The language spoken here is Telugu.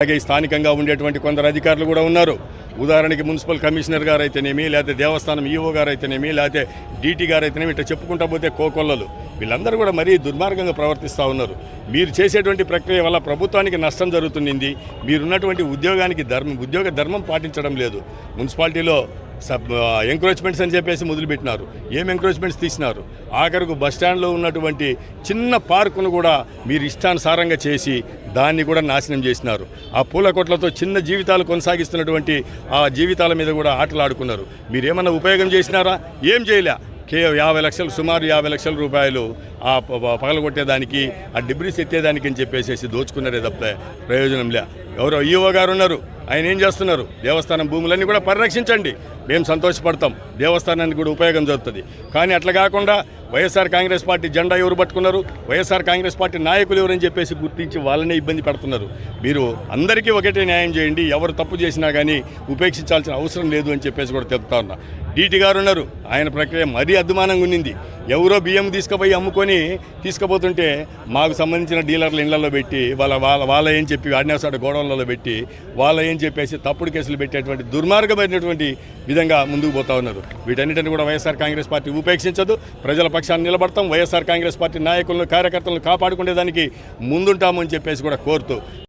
అలాగే స్థానికంగా ఉండేటువంటి కొందరు అధికారులు కూడా ఉన్నారు. ఉదాహరణకి మున్సిపల్ కమిషనర్ గారు అయితేనేమి లేకపోతే దేవస్థానం ఈఓ గారు అయితేనేమి లేకపోతే డీటీ గారు అయితేనేమి ఇట్లా చెప్పుకుంటా పోతే కోకొల్లలు. వీళ్ళందరూ కూడా మరీ దుర్మార్గంగా ప్రవర్తిస్తూ ఉన్నారు. మీరు చేసేటువంటి ప్రక్రియ వల్ల ప్రభుత్వానికి నష్టం జరుగుతుంది మీరున్నటువంటి ఉద్యోగానికి ధర్మం ఉద్యోగ ధర్మం పాటించడం లేదు. మున్సిపాలిటీలో ఎంక్రోచ్మెంట్స్ అని చెప్పేసి మొదలుపెట్టినారు. ఏం ఎంక్రోచ్మెంట్స్ తీసినారు? ఆఖరకు బస్ స్టాండ్లో ఉన్నటువంటి చిన్న పార్కును కూడా మీరు ఇష్టానుసారంగా చేసి దాన్ని కూడా నాశనం చేసినారు. ఆ పూల కొట్లతో చిన్న జీవితాలు కొనసాగిస్తున్నటువంటి ఆ జీవితాల మీద కూడా ఆటలు ఆడుకున్నారు. మీరేమన్నా ఉపయోగం చేసినారా? ఏం చేయలే. కే యాభై లక్షలు సుమారు యాభై లక్షల రూపాయలు ఆ ప- ప- పగలగొట్టేదానికి ఆ డిబ్రీస్ ఎత్తేదానికి అని చెప్పేసి దోచుకున్నారే తప్ప ప్రయోజనం లే. ఎవరో ఈఓ గారు ఉన్నారు. ఆయన ఏం చేస్తున్నారు? దేవస్థానం భూములన్నీ కూడా పరిరక్షించండి. మేము సంతోషపడతాం. దేవస్థానానికి కూడా ఉపయోగం జరుగుతుంది. కానీ అట్లా కాకుండా వైఎస్ఆర్ కాంగ్రెస్ పార్టీ జెండా ఎవరు పట్టుకున్నారు? వైఎస్ఆర్ కాంగ్రెస్ పార్టీ నాయకులు ఎవరని చెప్పేసి గుర్తించి వాళ్ళనే ఇబ్బంది పెడుతున్నారు. మీరు అందరికీ ఒకటే న్యాయం చేయండి ఎవరు తప్పు చేసినా కానీ ఉపేక్షించాల్సిన అవసరం లేదు అని చెప్పేసి కూడా చెప్తా ఉన్నా. డీటీ గారు ఉన్నారు. ఆయన ప్రక్రియ మరీ అద్దుమానంగా ఉన్నింది. ఎవరో బియ్యం తీసుకుపోయి అమ్ముకొని తీసుకుపోతుంటే మాకు సంబంధించిన డీలర్లు ఇళ్ళలో పెట్టి వాళ్ళ వాళ్ళ వాళ్ళ ఏం చెప్పి అన్యాసాడు గోడౌన్లలో పెట్టి వాళ్ళ ఏం చెప్పేసి తప్పుడు కేసులు పెట్టేటువంటి దుర్మార్గమైనటువంటి విధంగా ముందుకు పోతా ఉన్నారు. వీటన్నిటిని కూడా వైఎస్ఆర్ కాంగ్రెస్ పార్టీ ఉపేక్షించదు. ప్రజల పక్షాన్ని నిలబడతాం. వైఎస్ఆర్ కాంగ్రెస్ పార్టీ నాయకులను కార్యకర్తలను కాపాడుకునేదానికి ముందుంటామని చెప్పేసి కూడా కోరుతూ